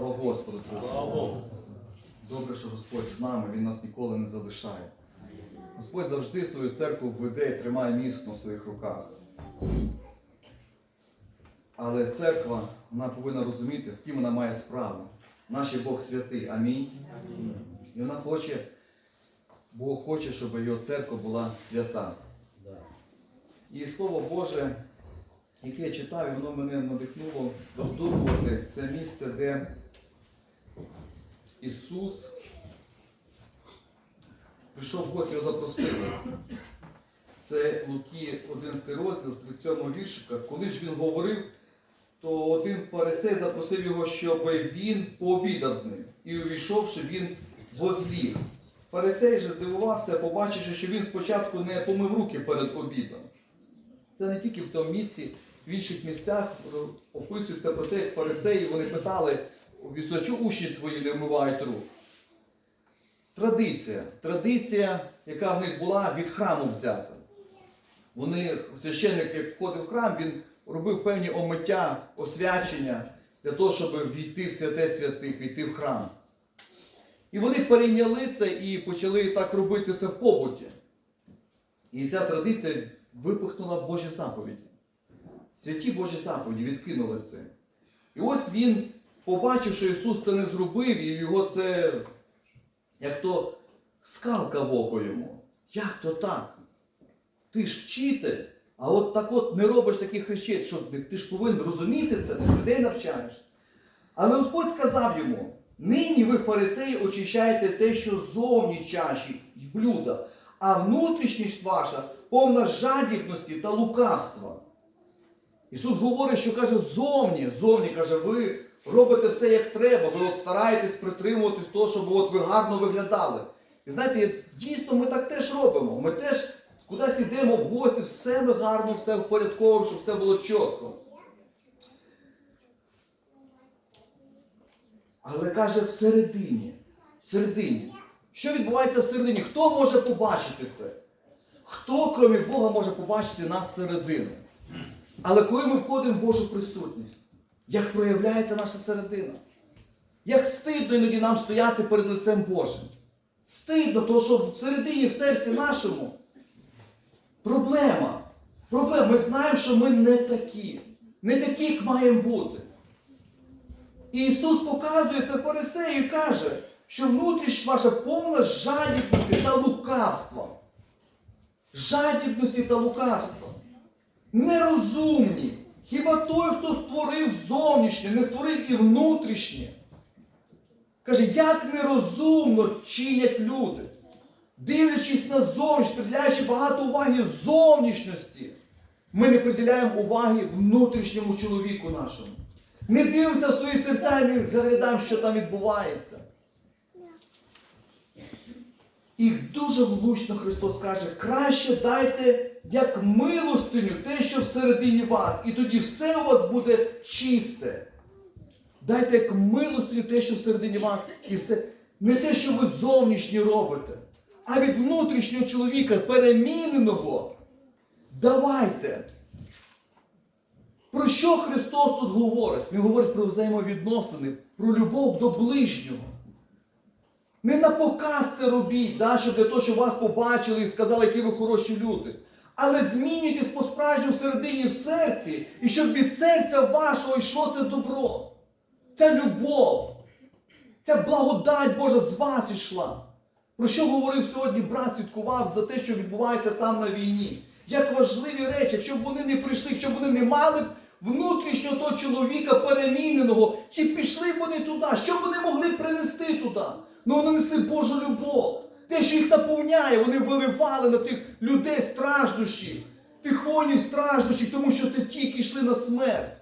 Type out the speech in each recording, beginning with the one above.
Слава Господу! Слава Добре, що Господь з нами, Він нас ніколи не залишає. Господь завжди свою церкву веде і тримає міцно в своїх руках. Але церква, вона повинна розуміти, з ким вона має справу. Наш Бог святий. Амінь. І вона хоче, Бог хоче, щоб його церква була свята. І Слово Боже, яке я читав, воно мене надихнуло роздумувати це місце, де Ісус прийшов в гості, його запросили. Це Луки 11 розділ з 37 віршика. Коли ж він говорив, то один фарисей запросив його, щоб він пообідав з ним. І увійшовши, він возліг. Фарисей же здивувався, побачивши, що він спочатку не помив руки перед обідом. Це не тільки в цьому місті, в інших місцях описується про те, як фарисеї вони питали, «Вісочу учні твої не вмивають рук. Традиція. Традиція, яка в них була від храму взята. Вони, священник, як входив в храм, він робив певні омиття, освячення для того, щоб війти в святе святих, війти в храм. І вони перейняли це і почали так робити це в побуті. І ця традиція випихнула Божі заповіді. Святі Божі заповіді відкинули це. І ось він побачив, що Ісус це не зробив, і його це, як то скалка в око йому. Як то так? Ти ж вчитель, а от так от не робиш таких речей, що ти ж повинен розуміти це, ти людей навчаєш. Але Господь сказав йому: нині ви, фарисеї, очищаєте те, що зовні чаші й блюда, а внутрішність ваша повна жадібності та лукавства. Ісус говорить, що каже, зовні, зовні каже, ви робите все як треба, ви от стараєтесь притримуватись того, щоб от ви гарно виглядали. І знаєте, дійсно ми так теж робимо. Ми теж кудись йдемо в гості, все ми гарно, все впорядковуємо, щоб все було чітко. Але каже всередині, всередині. Що відбувається всередині? Хто може побачити це? Хто, крім Бога, може побачити нас всередину? Але коли ми входимо в Божу присутність, як проявляється наша середина? Як стидно іноді нам стояти перед лицем Божим? Стидно, тому що всередині, в серці нашому проблема. Проблема. Ми знаємо, що ми не такі. Не такі, як маємо бути. І Ісус показує це фарисею і каже, що внутрішність ваша повна жадібності та лукавства. Жадібності та лукавства. Нерозумні. Хіба той, хто створив зовнішнє, не створив і внутрішнє. Каже, як нерозумно чинять люди, дивлячись на зовнішність, приділяючи багато уваги зовнішності, ми не приділяємо уваги внутрішньому чоловіку нашому. Не дивимося в свої серця і не заглядаємо, що там відбувається. І дуже влучно Христос каже, краще дайте як милостиню те, що всередині вас, і тоді все у вас буде чисте. Дайте як милостиню те, що всередині вас, і все. Не те, що ви зовнішнє робите, а від внутрішнього чоловіка, переміненого. Давайте. Про що Христос тут говорить? Він говорить про взаємовідносини, про любов до ближнього. Не на показ це робіть, да, щоб для того, щоб вас побачили і сказали, які ви хороші люди. Але змінюйтесь по-справжньому всередині в серці, і щоб від серця вашого йшло це добро. Це любов. Ця благодать Божа з вас йшла. Про що говорив сьогодні брат свідкував за те, що відбувається там на війні. Як важливі речі, якщо б вони не прийшли, якщо б вони не мали внутрішнього того чоловіка переміненого, чи пішли б вони туди, що б вони могли принести туди? Ну вони несли Божу любов. Те, що їх наповняє, вони виливали на тих людей страждущих, тих воїнів страждущих, тому що це ті, які йшли на смерть.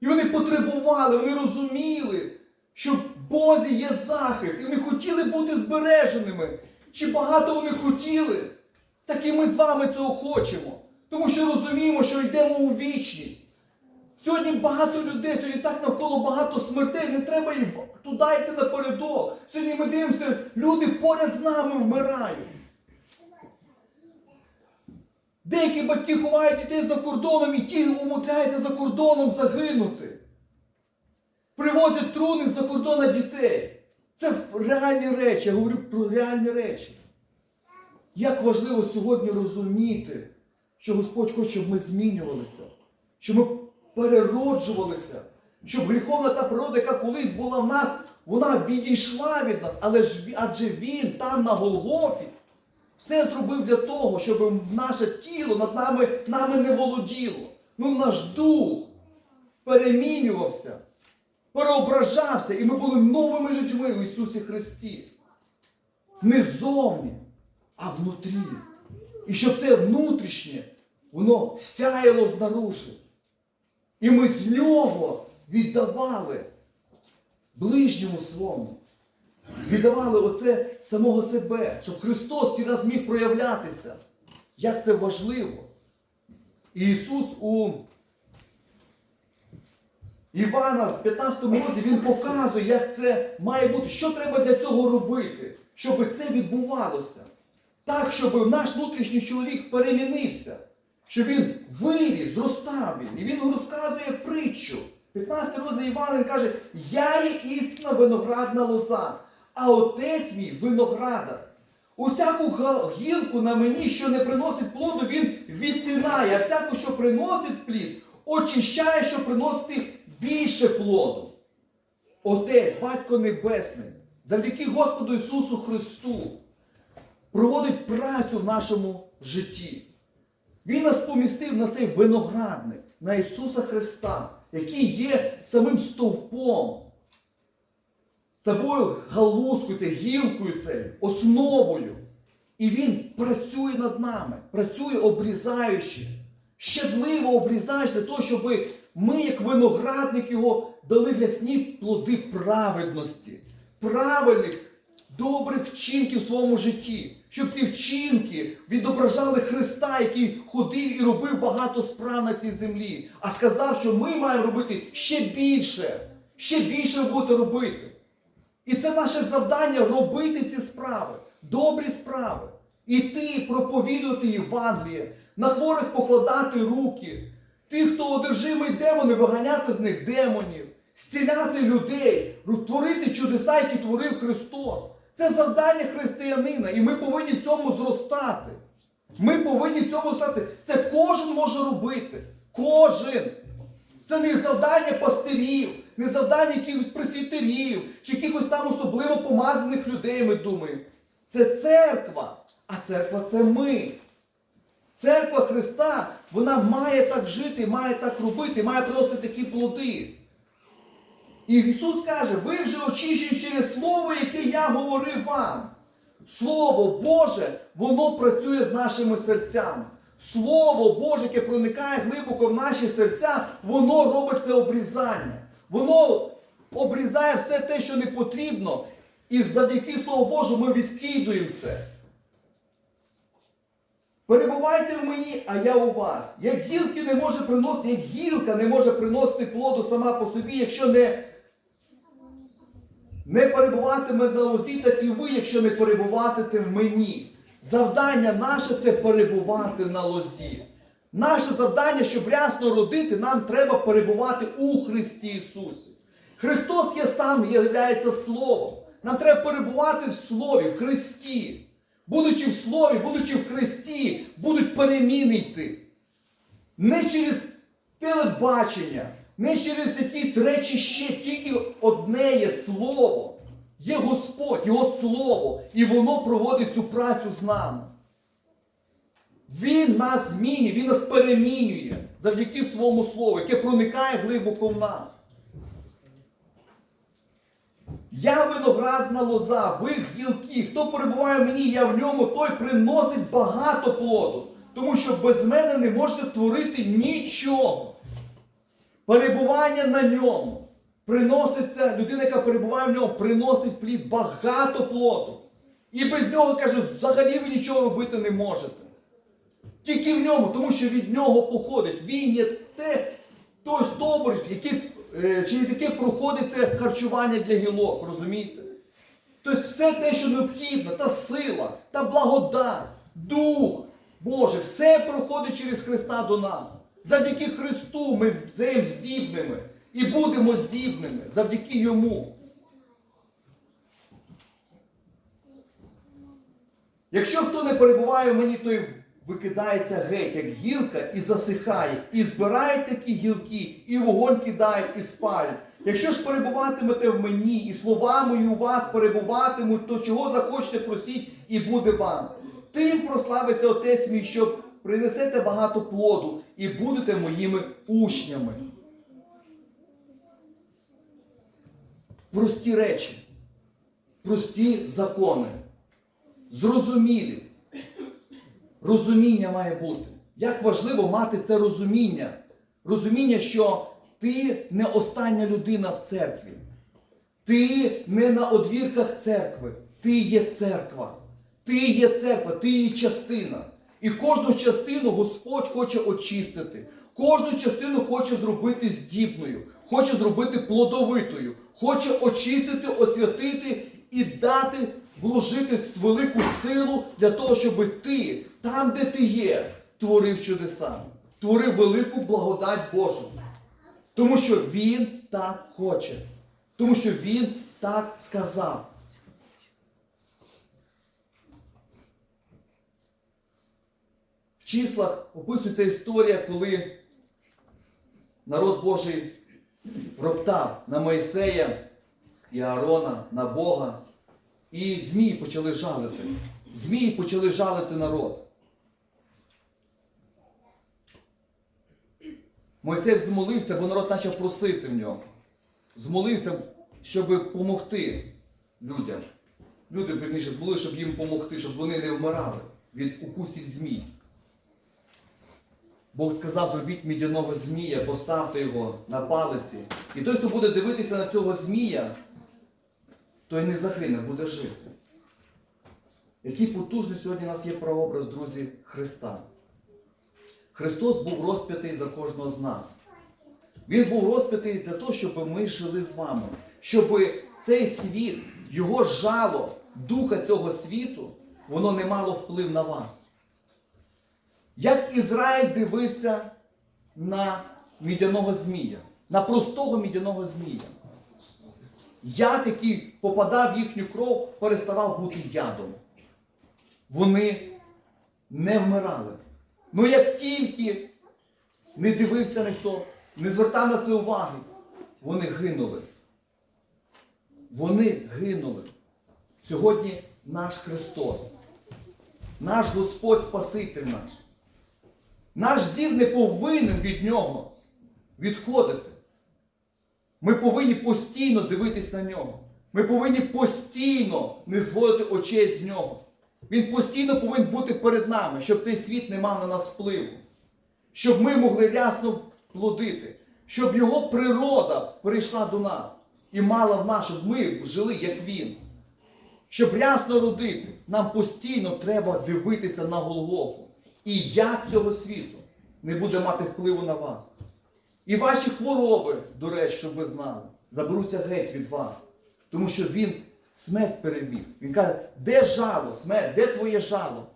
І вони потребували, вони розуміли, що в Бозі є захист, і вони хотіли бути збереженими. Чи багато вони хотіли? Так і ми з вами цього хочемо. Тому що розуміємо, що йдемо у вічність. Сьогодні багато людей, сьогодні так навколо багато смертей, не треба їм туди йти напередок. Сьогодні ми дивимося, люди поряд з нами вмирають. Деякі батьки ховають дітей за кордоном і ті умудряються за кордоном загинути. Привозять труни з-за кордону дітей. Це реальні речі, я говорю про реальні речі. Як важливо сьогодні розуміти, що Господь хоче, щоб ми змінювалися, щоб ми перероджувалися, щоб гріховна та природа, яка колись була в нас, вона відійшла від нас, але ж адже Він там на Голгофі все зробив для того, щоб наше тіло над нами, нами не володіло. Ну наш дух перемінювався, переображався, і ми були новими людьми в Ісусі Христі. Не зовні, а внутрі. І щоб це внутрішнє, воно сяяло знаружи. І ми з нього віддавали ближньому своєму. Віддавали оце самого себе, щоб Христос ці раз міг проявлятися. Як це важливо. І Ісус у Івана в 15 розділі Він показує, як це має бути, що треба для цього робити, щоб це відбувалося. Так, щоб наш внутрішній чоловік перемінився, щоб він виріс, зростав він. І він розказує притчу. 15 розділ Івана каже, я є істинна виноградна лоза, а отець мій виноградар. Усяку гілку на мені, що не приносить плоду, він відтинає, а всяку, що приносить плід, очищає, щоб приносити більше плоду. Отець, Батько Небесний, завдяки Господу Ісусу Христу, проводить працю в нашому житті. Він нас помістив на цей виноградник, на Ісуса Христа, який є самим стовпом, собою галузкою, це гілкою цією, основою. І Він працює над нами, працює обрізаючи, щадливо обрізаючи для того, щоб ми, як виноградник його, дали рясні плоди праведності, правильних, добрих вчинків в своєму житті. Щоб ці вчинки відображали Христа, який ходив і робив багато справ на цій землі, а сказав, що ми маємо робити ще більше, ще більше будете робити. І це наше завдання робити ці справи, добрі справи. Іти, проповідувати Євангеліє, на хворих покладати руки, тих, хто одержимий демони, виганяти з них демонів, зціляти людей, творити чудеса, які творив Христос. Це завдання християнина, і ми повинні цьому зростати. Ми повинні цьому зростати. Це кожен може робити. Кожен. Це не завдання пастирів, не завдання якихось пресвітерів чи якихось там особливо помазаних людей, ми думаємо. Це церква, а церква це ми. Церква Христа, вона має так жити, має так робити, має приносити такі плоди. І Ісус каже, ви вже очищені через Слово, яке я говорив вам. Слово Боже, воно працює з нашими серцями. Слово Боже, яке проникає глибоко в наші серця, воно робить це обрізання. Воно обрізає все те, що не потрібно. І завдяки Слову Божому ми відкидуємо це. Перебувайте в мені, а я у вас. Як гілки не може приносити, як гілка не може приносити плоду сама по собі, якщо не, не перебуватиме на лозі, так і ви, якщо не перебуватите в мені. Завдання наше це перебувати на лозі. Наше завдання, щоб рясно родити, нам треба перебувати у Христі Ісусі. Христос є сам, є Словом. Нам треба перебувати в Слові, в Христі. Будучи в Слові, будучи в Христі, будуть переміни йти. Не через телебачення, не через якісь речі ще, тільки одне є Слово. Є Господь, Його Слово, і воно проводить цю працю з нами. Він нас змінює, Він нас перемінює завдяки своєму слову, яке проникає глибоко в нас. Я виноградна лоза, ви гілки. Хто перебуває в мені, я в ньому, той приносить багато плоду. Тому що без мене не можете творити нічого. Перебування на ньому. Приноситься, людина, яка перебуває в ньому, приносить плід багато плоду. І без нього, каже, взагалі ви нічого робити не можете. Тільки в ньому, тому що від нього походить. Він є те, той стовбур, який, е, через яке проходить це харчування для гілок, розумієте? Тобто все те, що необхідно, та сила, та благодать, дух, Боже, все проходить через Христа до нас. Завдяки Христу ми стаємо здібними і будемо здібними завдяки Йому. Якщо хто не перебуває в мені, той викидається геть, як гілка, і засихає, і збирають такі гілки, і вогонь кидають, і спалять. Якщо ж перебуватимете в мені, і слова мої у вас перебуватимуть, то чого захочете просіть, і буде вам. Тим прославиться Отець мій, що принесете багато плоду і будете моїми учнями. Прості речі, прості закони зрозумілі. Розуміння має бути. Як важливо мати це розуміння. Розуміння, що ти не остання людина в церкві. Ти не на одвірках церкви. Ти є церква. Ти є церква, ти її частина. І кожну частину Господь хоче очистити. Кожну частину хоче зробити здібною, хоче зробити плодовитою, хоче очистити, освятити і дати, вложити велику силу для того, щоб ти, там, де ти є, творив чудеса, творив велику благодать Божу. Тому що Він так хоче. Тому що Він так сказав. В числах описується історія, коли народ Божий роптав на Моїсея і Аарона, на Бога. І змії почали жалити. Змії почали жалити народ. Мойсей змолився, бо народ почав просити в нього. Змолився, щоб допомогти людям. Люди, верніше, змолили, щоб їм допомогти, щоб вони не вмирали від укусів змій. Бог сказав, зробіть мідяного змія, поставте його на палиці. І той, хто буде дивитися на цього змія, той не загине, буде жити. Який потужний сьогодні у нас є прообраз, друзі, Христа. Христос був розп'ятий за кожного з нас. Він був розп'ятий для того, щоб ми жили з вами. Щоб цей світ, його жало, духа цього світу, воно не мало вплив на вас. Як Ізраїль дивився на мідяного змія, на простого мідяного змія. Яд, який попадав в їхню кров, переставав бути ядом. Вони не вмирали. Ну як тільки не дивився ніхто, не звертав на це уваги, вони гинули. Вони гинули. Сьогодні наш Христос, наш Господь Спаситель наш. Наш зір не повинен від нього відходити. Ми повинні постійно дивитись на нього. Ми повинні постійно не зводити очей з нього. Він постійно повинен бути перед нами, щоб цей світ не мав на нас впливу. Щоб ми могли рясно плодити, щоб його природа прийшла до нас і мала в нас, щоб ми жили, як він. Щоб рясно родити, нам постійно треба дивитися на Голгофу. І як цього світу не буде мати впливу на вас. І ваші хвороби, до речі, щоб ви знали, заберуться геть від вас. Тому що він смерть переміг. Він каже, де жало, смерть, де твоє жало?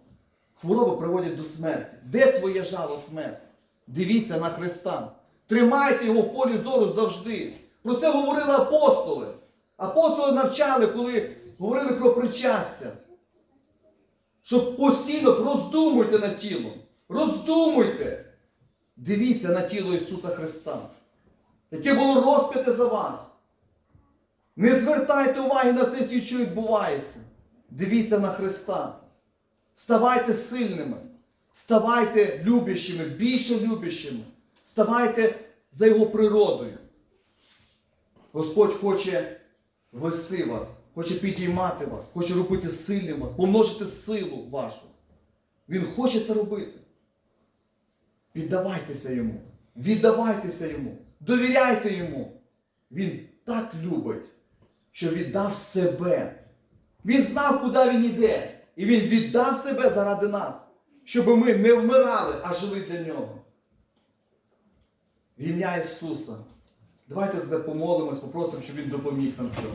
Хвороби приводять до смерті. Де твоє жало, смерть? Дивіться на Христа. Тримайте його в полі зору завжди. Про це говорили апостоли. Апостоли навчали, коли говорили про причастя. Щоб постійно роздумуйте над тілом. Роздумуйте. Дивіться на тіло Ісуса Христа, яке було розп'яте за вас. Не звертайте уваги на це світ, що відбувається. Дивіться на Христа. Ставайте сильними. Ставайте любящими, більше любящими. Ставайте за Його природою. Господь хоче вести вас, хоче підіймати вас, хоче робити сильним вас, помножити силу вашу. Він хоче це робити. Віддавайтеся йому. Віддавайтеся йому. Довіряйте йому. Він так любить, що віддав себе. Він знав, куди він іде. І він віддав себе заради нас, щоб ми не вмирали, а жили для нього. В ім'я Ісуса. Давайте помолимось, попросимо, щоб Він допоміг нам цьому.